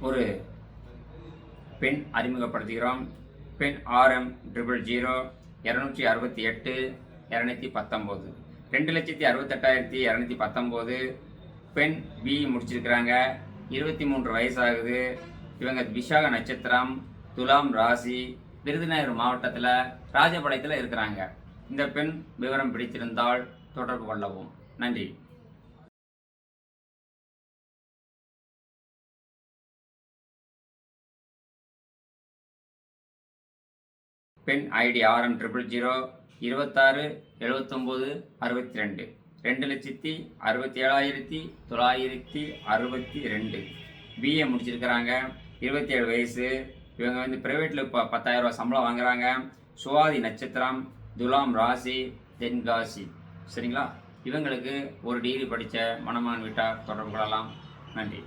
ஒரு பெண் அறிமுகப்படுத்துகிறோம். பெண் ஆர்எம் ட்ரிபிள் ஜீரோ இரநூற்றி அறுபத்தி எட்டு இரநூத்தி பத்தொம்போது. ரெண்டு லட்சத்தி அறுபத்தெட்டாயிரத்தி இரநூத்தி பத்தொம்போது. பெண் பி முடிச்சிருக்கிறாங்க. இருபத்தி மூன்று வயசாகுது. இவங்க விஷாக நட்சத்திரம் துலாம் ராசி விருதுநகர் மாவட்டத்தில் ராஜபாளையத்தில் இருக்கிறாங்க. இந்த பெண் விவரம் பிடித்திருந்தால் தொடர்பு கொள்ளவும். நன்றி. பெண் ஐடி ஆர்எம் ட்ரிபிள் ஜீரோ இருபத்தாறு எழுபத்தொம்போது அறுபத்தி ரெண்டு ரெண்டு லட்சத்தி அறுபத்தி ஏழாயிரத்தி தொள்ளாயிரத்தி அறுபத்தி ரெண்டு. பிஏ முடிச்சிருக்கிறாங்க. இருபத்தி ஏழு வயசு. இவங்க வந்து ப்ரைவேட்டில் இப்போ பத்தாயிரம் சம்பளம் வாங்குறாங்க. சுவாதி நட்சத்திரம் துலாம் ராசி தென்காசி. சரிங்களா? இவங்களுக்கு ஒரு டிகிரி படித்த மணமான் விட்டா தொடர்பு கொள்ளலாம். நன்றி.